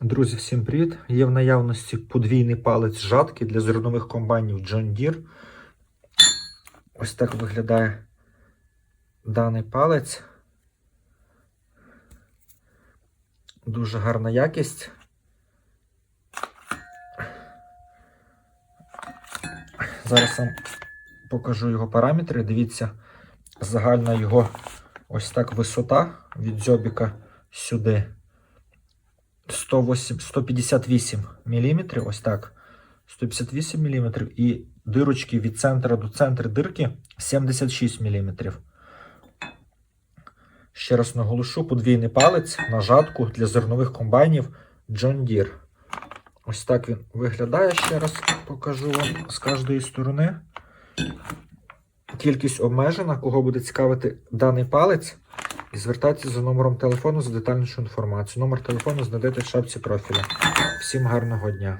Друзі, всім привіт! Є в наявності подвійний палець жатки для зернових комбайнів John Deere. Ось так виглядає даний палець. Дуже гарна якість. Зараз вам покажу його параметри. Дивіться, загальна його ось так висота від дзьобіка сюди. 108, 158 мм, ось так. 158 мм і дирочки від центра до центру дирки 76 мм. Ще раз наголошу, подвійний палець на жатку для зернових комбайнів John Deere. Ось так він виглядає. Ще раз покажу вам з кожної сторони. Кількість обмежена, кого буде цікавити даний палець. І звертайтеся за номером телефону за детальнішу інформацію. Номер телефону знайдете в шапці профіля. Всім гарного дня!